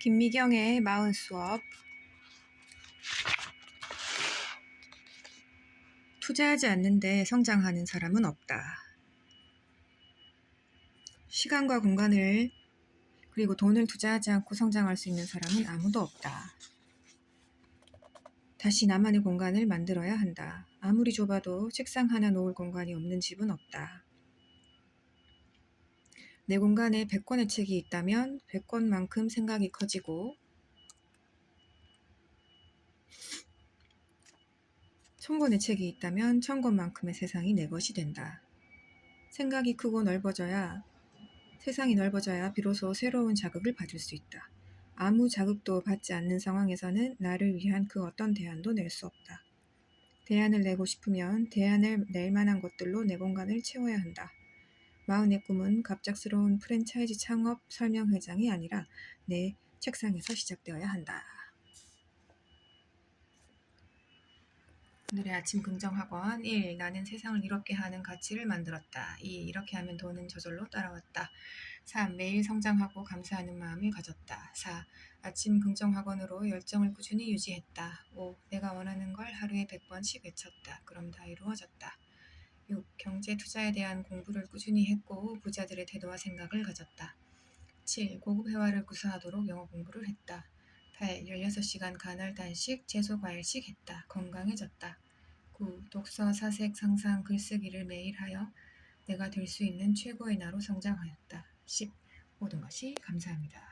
김미경의 마흔 수업 투자하지 않는데 성장하는 사람은 없다. 시간과 공간을 그리고 돈을 투자하지 않고 성장할 수 있는 사람은 아무도 없다. 다시 나만의 공간을 만들어야 한다. 아무리 좁아도 책상 하나 놓을 공간이 없는 집은 없다. 내 공간에 100권의 책이 있다면 100권만큼 생각이 커지고 1000권의 책이 있다면 1000권만큼의 세상이 내 것이 된다. 생각이 크고 넓어져야 세상이 넓어져야 비로소 새로운 자극을 받을 수 있다. 아무 자극도 받지 않는 상황에서는 나를 위한 그 어떤 대안도 낼 수 없다. 대안을 내고 싶으면 대안을 낼 만한 것들로 내 공간을 채워야 한다. 마흔의 꿈은 갑작스러운 프랜차이즈 창업 설명 회장이 아니라 내 책상에서 시작되어야 한다. 오늘의 아침 긍정학원 1. 나는 세상을 이롭게 하는 가치를 만들었다. 2. 이렇게 하면 돈은 저절로 따라왔다. 3. 매일 성장하고 감사하는 마음을 가졌다. 4. 아침 긍정학원으로 열정을 꾸준히 유지했다. 5. 내가 원하는 걸 하루에 100번씩 외쳤다. 그럼 다 이루어졌다. 6. 경제 투자에 대한 공부를 꾸준히 했고 부자들의 태도와 생각을 가졌다. 7. 고급 회화를 구사하도록 영어 공부를 했다. 8. 16시간 간헐 단식, 채소 과일씩 했다. 건강해졌다. 9. 독서, 사색, 상상, 글쓰기를 매일 하여 내가 될 수 있는 최고의 나로 성장하였다. 10. 모든 것이 감사합니다.